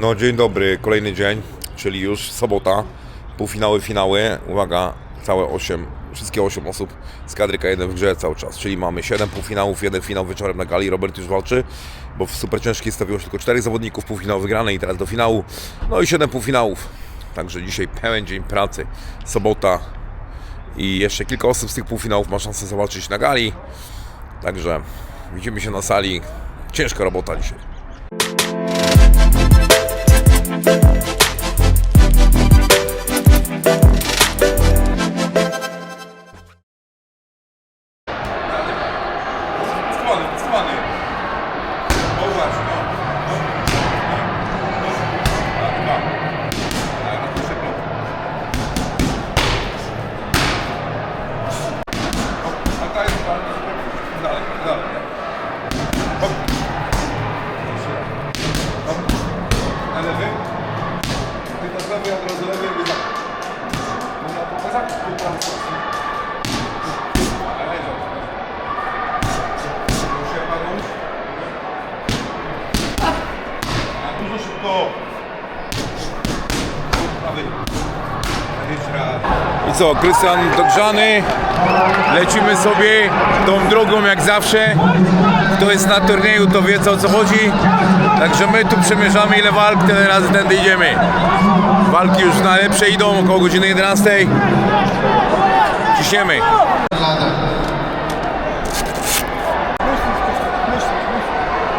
No dzień dobry, kolejny dzień, czyli już sobota, półfinały, finały, uwaga, całe 8, wszystkie 8 osób z kadry K1 w grze cały czas, czyli mamy 7 półfinałów, jeden finał wieczorem na gali, Robert już walczy, bo w super ciężkiej stawiło się tylko 4 zawodników, półfinał wygrany i teraz do finału, no i 7 półfinałów, także dzisiaj pełen dzień pracy, sobota i jeszcze kilka osób z tych półfinałów ma szansę zobaczyć na gali, także widzimy się na sali, ciężka robota dzisiaj. Co, Krystian dogrzany. Lecimy sobie tą drogą jak zawsze. Kto jest na turnieju, to wie co o co chodzi. Także my tu przemierzamy ile walk, tyle razy tędy idziemy. Walki już najlepsze idą około godziny 11. Ciśniemy.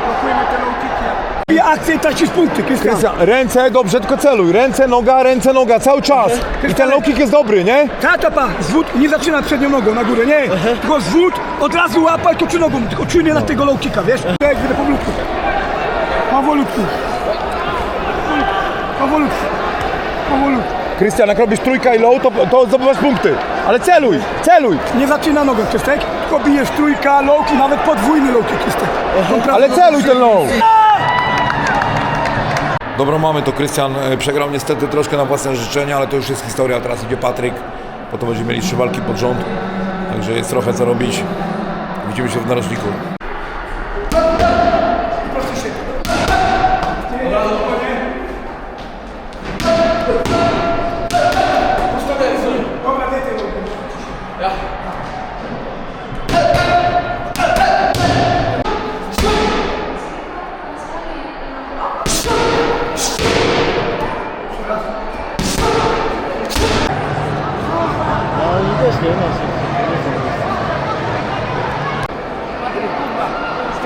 Blokujemy te low I akcję tracisz punkty, Krystian. Ręce, dobrze, tylko celuj. Ręce, noga, ręce, noga, cały czas. I ten low kick jest dobry, nie? Ta, ta, pa, zwód, nie zaczyna przednią nogą na górę, nie. Tylko zwód, od razu łapaj to czy nogą, tylko czujnie na tego low kicka, wiesz? Jak będę powolutku. Powolutku. Powolutku. Powolutku. Krystian, jak robisz trójka i low, to, to zdobywasz punkty. Ale celuj, celuj. Nie zaczyna nogą, Krystek, tylko bijesz trójka, low kick, nawet podwójny low kick, Krystek. Ale celuj ten low. Dobro mamy, to Krystian e, przegrał niestety troszkę na własne życzenia, ale to już jest historia. Teraz idzie Patryk, potem będziemy mieli trzy walki pod rząd, także jest trochę co robić. Widzimy się w narożniku.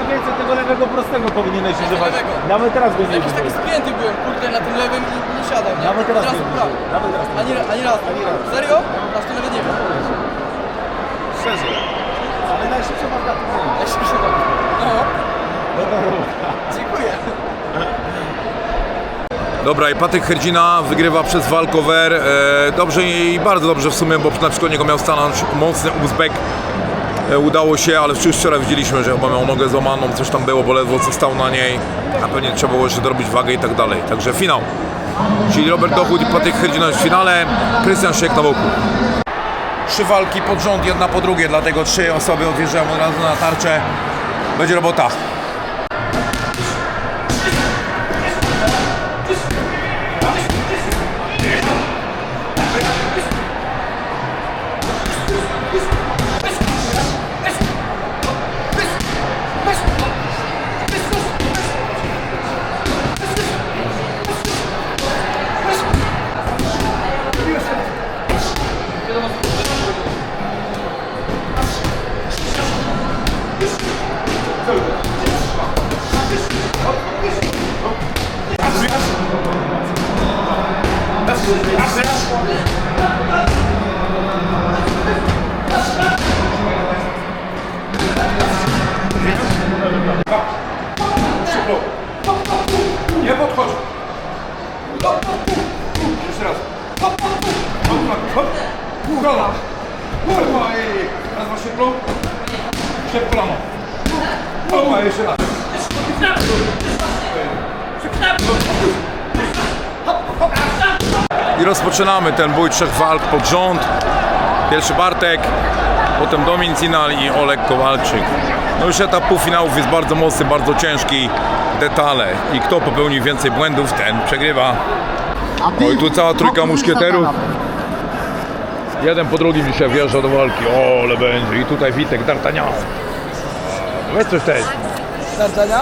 Więcej tego lewego prostego powinieneś używać. Nawet teraz go nie Jakiś taki użyję. spięty byłem, kurde, na tym lewym i nie siadał, nie? Nawet teraz nie użyję. Nawet teraz nie Ani, ani raz. Ani raz. Serio? Aż to nawet nie wiem. Szczerze. Ale najszybsza walka to nie. Jak się przyda. No, No to dziękuję. Dobra, i Patryk Herdzina wygrywa przez walkover. E, dobrze i bardzo dobrze w sumie, bo naprzeciwko niego miał stanąć mocny Uzbek. E, udało się, ale już wczoraj widzieliśmy, że chyba miał nogę złamaną, coś tam było, bo ledwo co stał na niej, a pewnie trzeba było jeszcze dorobić wagę i tak dalej. Także finał. Czyli Robert Dochód i Patryk Herdzina w finale, Krystian Szyk na boku. Trzy walki pod rząd, jedna po drugie, dlatego trzy osoby odjeżdżają od razu na tarczę. Będzie robota. Rozpoczynamy ten bój trzech walk pod rząd. Pierwszy Bartek, potem Domin Zinal i Olek Kowalczyk. No już etap półfinałów jest bardzo mocny, bardzo ciężki. Detale i kto popełni więcej błędów, ten przegrywa. O i tu cała trójka muszkieterów. Jeden po drugim dzisiaj wjeżdża do walki. O, ale będzie. I tutaj Witek, D'Artagnan. Weź coś też. Zardania?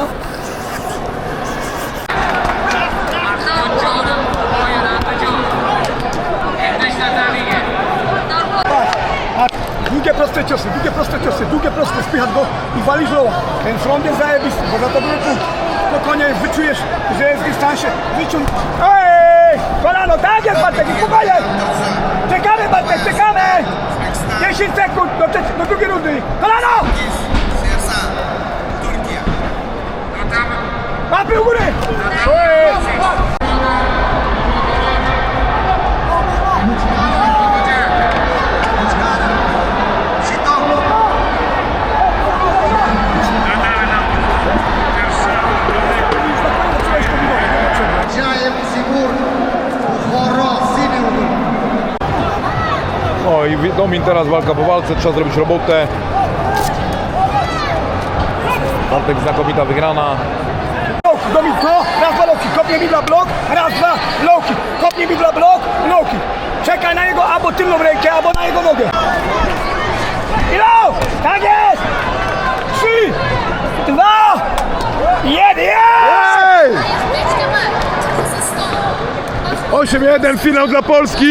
Długie proste ciosy, długie proste ciosy, długie proste, spychać go i walisz loła. Ten front jest zajebisty, bo za to były punkt. Spokojnie wyczujesz, że jest w dystansie, wyciąg... Ej! Kolano, tak jest Bartek, i spokojnie! Czekamy Bartek, czekamy! 10 sekund do, do drugiej rundy. Kolano! Łapy u góry! Ej! Domin teraz walka po walce, trzeba zrobić robotę. Bartek znakomita wygrana. Blok, Dominko, raz dwa loki, kopnie mi dla blok, raz dwa loki, kopnie mi dla blok, loki. Czekaj na niego albo tylną rękę, albo na jego nogę. Ilo! Tak jest! Trzy, dwa, jeden, jest! 8-1 finał dla Polski!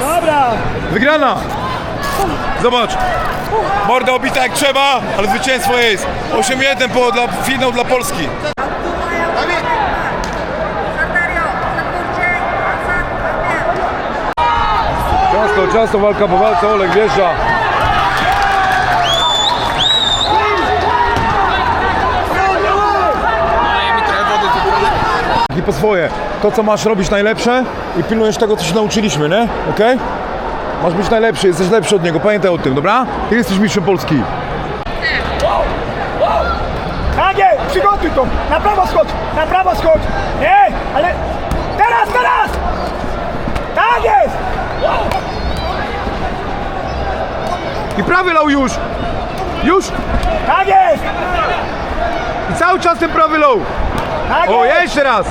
Dobra, Wygrana! Zobacz! Morda obita jak trzeba, ale zwycięstwo jest. 8-1 po dla, finał dla Polski. Ciasto, ciasto, walka po walce, Olek wjeżdża. I po swoje. To, co masz robić najlepsze i pilnujesz tego, co się nauczyliśmy, nie? Okej? Masz być najlepszy, jesteś lepszy od niego, pamiętaj o tym, dobra? Ty jesteś mistrzem Polski. jest, przygotuj to, na prawo schodź, na prawo schodź. Nie, ale teraz, teraz! Tak jest! I prawy low już! Już! Tak jest! I cały czas ten prawy low! Tak O, jest! jeszcze raz!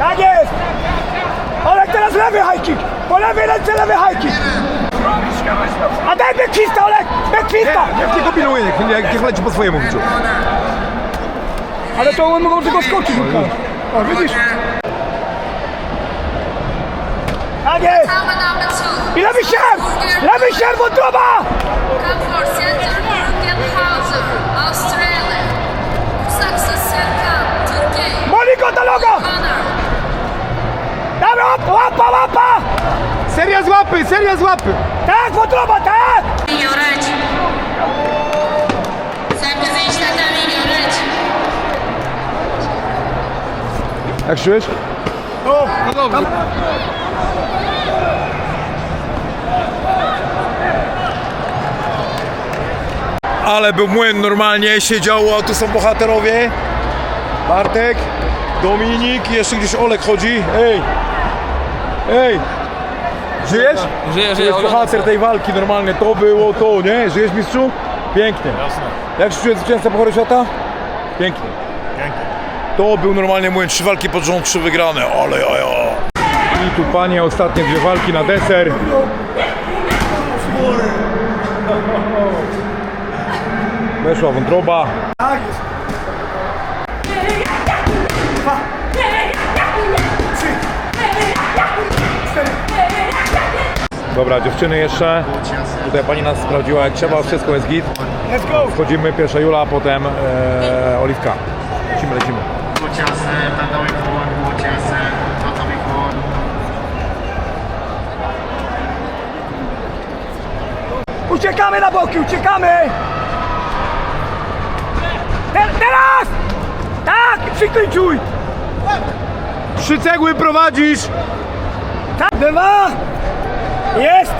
Tak jest! Olek, teraz lewy high kick! Po lewej ręce lewy high kick! A daj bekwista, Olek! Bekwista! Jak nie kombinuje, niech, niech, leci po swojemu wiczu. Ale to on mogą tylko skoczyć. Łukasz. O, widzisz? Tak jest! I lewy sierp! Lewy sierp, wątroba! Comfort Center, Guggenhausen, łapa, łapa! Seria z łapy, seria z łapy! Tak, wątroba, tak! Öğrenç. Sakız işleten öğrenç. Jak się czujesz? Ale był młyn normalnie, się działo, a tu są bohaterowie. Bartek, Dominik jeszcze gdzieś Olek chodzi. Ej! Ej! Żyjesz? Żyję, To jest bohater tej walki normalnie, to było to, nie? Żyjesz mistrzu? Pięknie. Jasne. Jak się czuje zwycięzca Pochory Świata? Pięknie. To był normalnie młyn, trzy walki pod rząd, trzy wygrane, ale jaja. I tu panie, ostatnie dwie walki na deser. Weszła wątroba. Tak jest. Dobra, dziewczyny jeszcze. Tutaj pani nas sprawdziła jak trzeba, wszystko jest git. Let's go! Wchodzimy, pierwsza Jula, potem e, Oliwka. Lecimy, lecimy. Uciekamy na boki, uciekamy! Te, teraz! Tak, przykryciuj! Trzy cegły prowadzisz! Tak, dwa! Jest!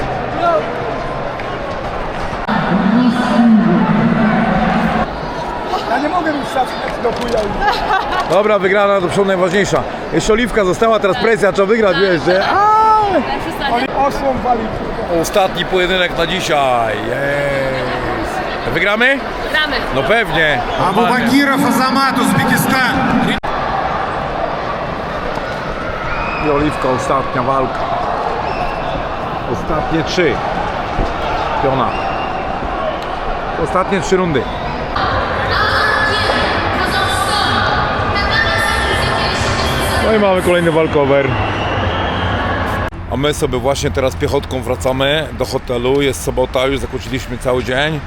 Ja nie mogę już stać do chuja. Dobra, wygrana do przodu najważniejsza. Jeszcze Oliwka została, teraz presja, trzeba wygrać, wiesz, że... Oni osłą wali. Ostatni pojedynek na dzisiaj. Jest. Wygramy? Gramy. No pewnie. Абу Бакиров Азамат, Узбекистан. I Oliwka, ostatnia walka. Ostatnie trzy. Piona. Ostatnie trzy rundy. No i mamy kolejny walkover. A my sobie właśnie teraz piechotką wracamy do hotelu. Jest sobota, już zakończyliśmy cały dzień.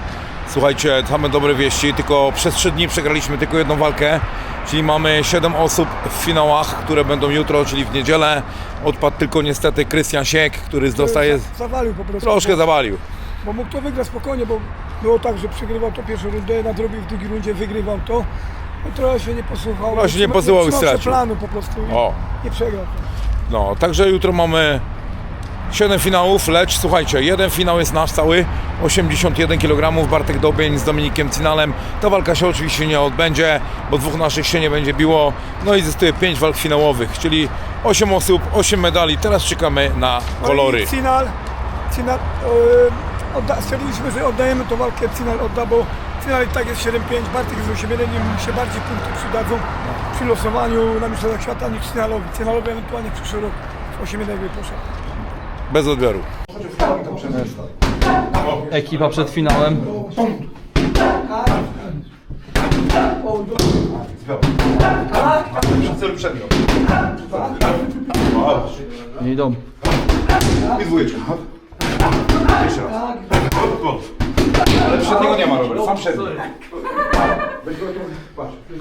Słuchajcie, same dobre wieści, tylko przez 3 dni przegraliśmy tylko jedną walkę, czyli mamy 7 osób w finałach, które będą jutro, czyli w niedzielę. Odpadł tylko niestety Krystian Siek, który dostaje, Zawalił po prostu. troszkę zawalił. Bo mógł to wygrać spokojnie, bo było tak, że przegrywał to pierwszą rundę, nadrobił w drugiej rundzie, wygrywał to. No trochę się nie posłuchał. Trochę się nie posłuchał i stracił. planu po prostu i O. nie przegrał. No, także jutro mamy 7 finałów, lecz słuchajcie, jeden finał jest nasz cały, 81 kg, Bartek Dobień z Dominikiem Cinalem. Ta walka się oczywiście nie odbędzie, bo dwóch naszych się nie będzie biło. No i zostaje 5 walk finałowych, czyli 8 osób, 8 medali. Teraz czekamy na kolory. No i Cinal, Cinal e, odda, stwierdziliśmy, że oddajemy tą walkę, Cinal odda, bo Cinal i tak jest 7-5, Bartek jest 8-1, im się bardziej punkty przydadzą przy losowaniu na Mistrzostwach Świata niż Cinalowi. Cinalowi ewentualnie w przyszły rok w 8-1 by poszedł. Bez odbioru. Ekipa przed finałem. Nie idą. Przedniego nie ma, Robert, sam przedni.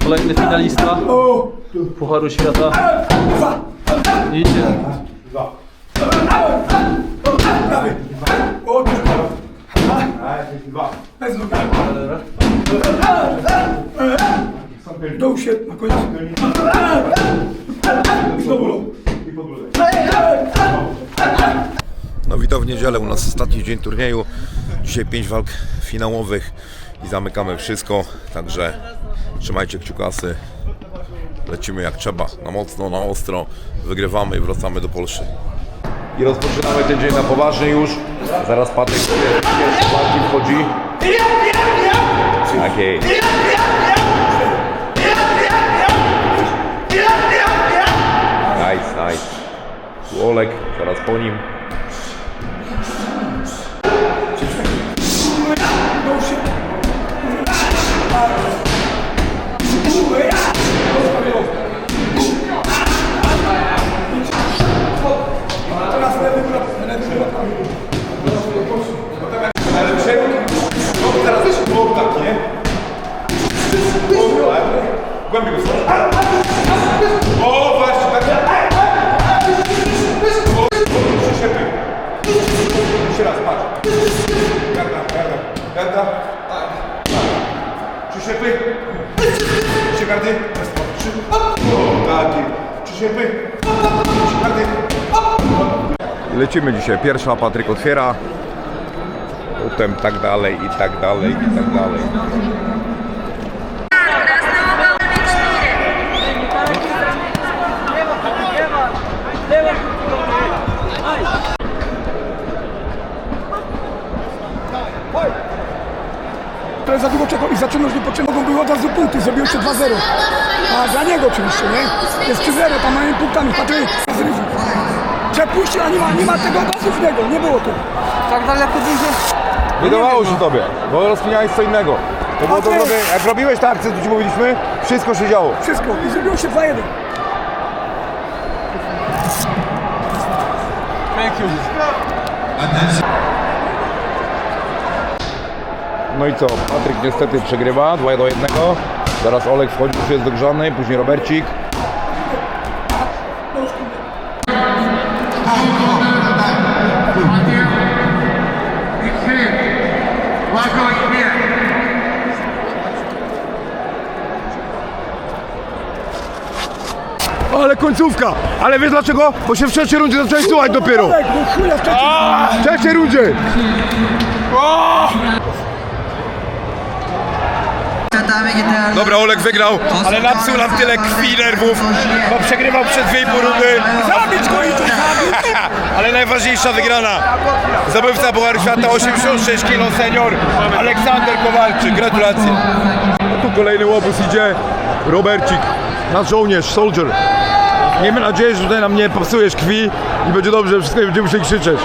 Kolejny finalista Pucharu Świata. Idzie. Bez Dół się na końcu. No witam w niedzielę, u nas ostatni dzień turnieju. Dzisiaj 5 walk finałowych i zamykamy wszystko, także trzymajcie kciukasy. Lecimy jak trzeba, na mocno, na ostro, wygrywamy i wracamy do Polski. I rozpoczynamy ten dzień na poważnie już. Zaraz Patryk walki wchodzi. Takiej. Nice, nice. Tu Olek, zaraz po nim. Gardy. Raz, dwa, trzy. O, takie. Przyszepy. Trzy gardy. Lecimy dzisiaj. Pierwsza Patryk otwiera. Potem tak dalej i tak dalej i tak dalej. Za długo czekał i zaczynał już niepotrzebne, mogą były od razu punkty, zrobił się 2-0. A dla niego oczywiście, nie? Jest 3-0, tam mają punktami, patrzy z ryżu. Trzeba puścić, a nie ma, nie ma tego niego, nie było tu. Tak daleko będzie. Wydawało się tobie, bo rozkminiałeś co innego. To było to jak robiłeś tak, co ci mówiliśmy, wszystko się działo. Wszystko i zrobiło się 2-1. No i co? Patryk niestety przegrywa 2 do 1. Zaraz Olek wchodzi, już jest dogrzany, później Robercik. Ale końcówka! Ale wiesz dlaczego? Bo się w trzeciej rundzie zacząłeś słuchać dopiero! W trzeciej rundzie! Dobra, Olek wygrał, ale napsuł nam tyle krwi i nerwów, bo przegrywał przez dwie pół rundy. Zabić go i to zabić! Ale najważniejsza wygrana. Zdobywca Pucharu Świata 86 kg senior Aleksander Kowalczyk. Gratulacje. tu kolejny łobuz idzie. Robercik, nasz żołnierz, soldier. Miejmy nadzieję, że tutaj nam nie popsujesz krwi i będzie dobrze, wszystko nie będziemy musieli krzyczeć.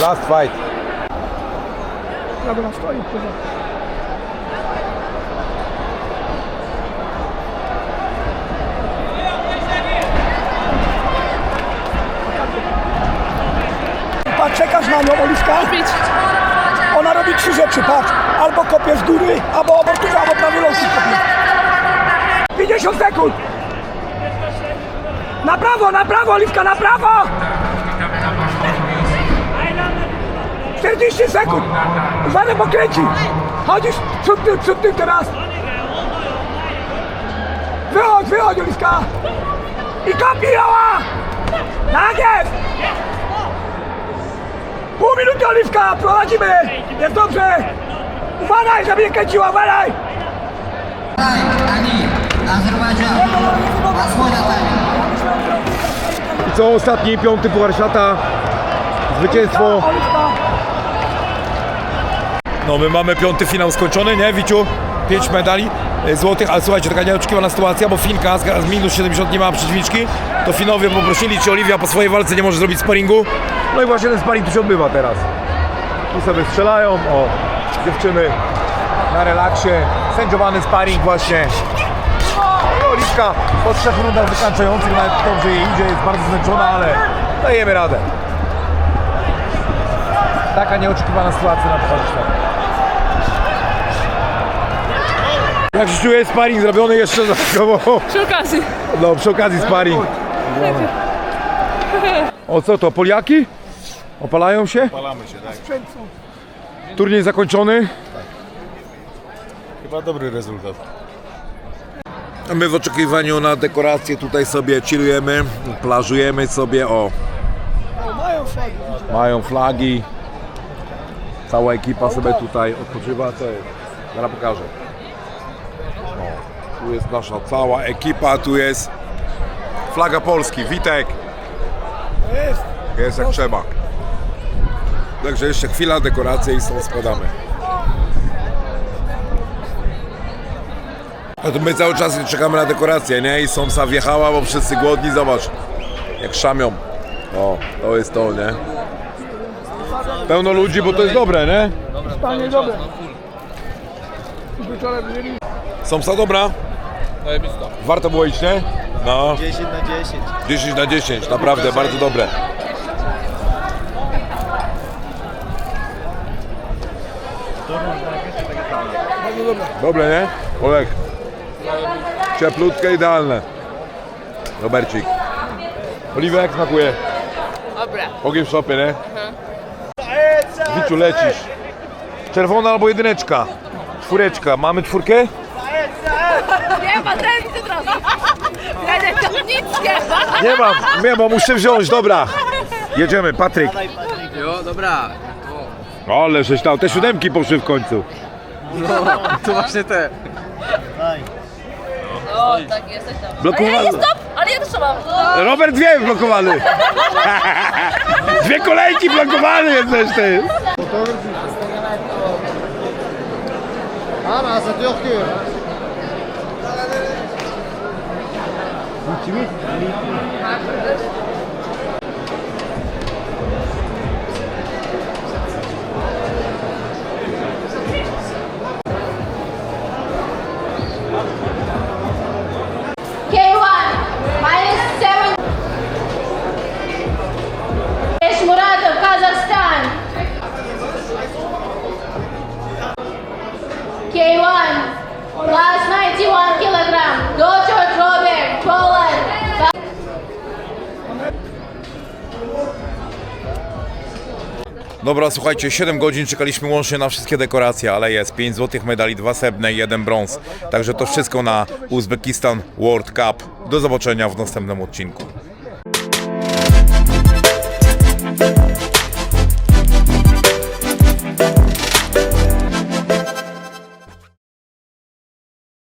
Last fight. Ja go na stoi, kurwa. Patrz, czekasz na nią, Oliwka. Ona robi trzy rzeczy, patrz. Albo kopie z góry, albo abortuje, albo prawy ląd kopie. 50 sekund. Na prawo, na prawo, Oliwka, na prawo! 40 sekund! Uważaj, bo kręci! Chodzisz przód tył, przód tył teraz! Wychodź, wychodź, Oliwka! I kopnij Joła! Tak jest! Pół minuty, Oliwka! Prowadzimy! Jest dobrze! Uważaj, żeby nie kręciła, uważaj! I co ostatni, piąty Puchar Świata. Zwycięstwo. No my mamy piąty finał skończony, nie Wiciu? Pięć medali e, złotych, ale słuchajcie, taka nieoczekiwana sytuacja, bo Finka z, minus 70 nie ma przeciwniczki, to Finowie poprosili, czy Oliwia po swojej walce nie może zrobić sparingu. No i właśnie ten sparing tu się odbywa teraz. Tu sobie strzelają, o, dziewczyny na relaksie, sędziowany sparing właśnie. No, Oliwka po trzech rundach wykańczających, nawet dobrze jej idzie, jest bardzo zmęczona, ale dajemy radę. Taka nieoczekiwana sytuacja na Pucharze Świata. Jak się czuje sparring zrobiony jeszcze dodatkowo? Przy okazji. No, przy okazji sparring. O co to, Poliaki? Opalają się? Opalamy się, tak. Turniej zakończony. Chyba dobry rezultat. My w oczekiwaniu na dekorację tutaj sobie chillujemy, plażujemy sobie, o. Mają flagi. Mają flagi, Cała ekipa sobie tutaj odpoczywa. Co jest? Zaraz pokażę. Tu jest nasza cała ekipa, tu jest flaga Polski, Witek. Jest. Jest jak trzeba. Także jeszcze chwila dekoracji i stąd spadamy. No to my cały czas czekamy na dekorację, nie? I Somsa wjechała, bo wszyscy głodni, zobacz. Jak szamią. O, to jest to, nie? Pełno ludzi, bo to jest dobre, nie? Panie dobre. Wieczorem Somsa dobra? Warto było iść, nie? No. 10 na 10. 10 na 10, naprawdę, bardzo dobre. Dobre, nie? Olek. Cieplutkie, idealne. Robercik. Oliwia, jak smakuje? Dobra. Ogień w szopie, nie? Wiciu, lecisz. Czerwona albo jedyneczka? Czwóreczka. Mamy czwórkę? Nie ma nie tam nic nie ma. Nie mam, nie mam, muszę wziąć, dobra. Jedziemy, Patryk. Jo, dobra. Ale żeś tam, te siódemki poszły w końcu. To właśnie te. O, tak jesteś tam. Blokowany. Ale ja nie stop, ale ja też mam. Robert wie blokowany. Dwie kolejki blokowany jesteś ty. Ama, ça dure Dobra, słuchajcie, 7 godzin czekaliśmy łącznie na wszystkie dekoracje, ale jest 5 złotych medali, 2 srebrne i 1 brąz. Także to wszystko na Uzbekistan World Cup. Do zobaczenia w następnym odcinku.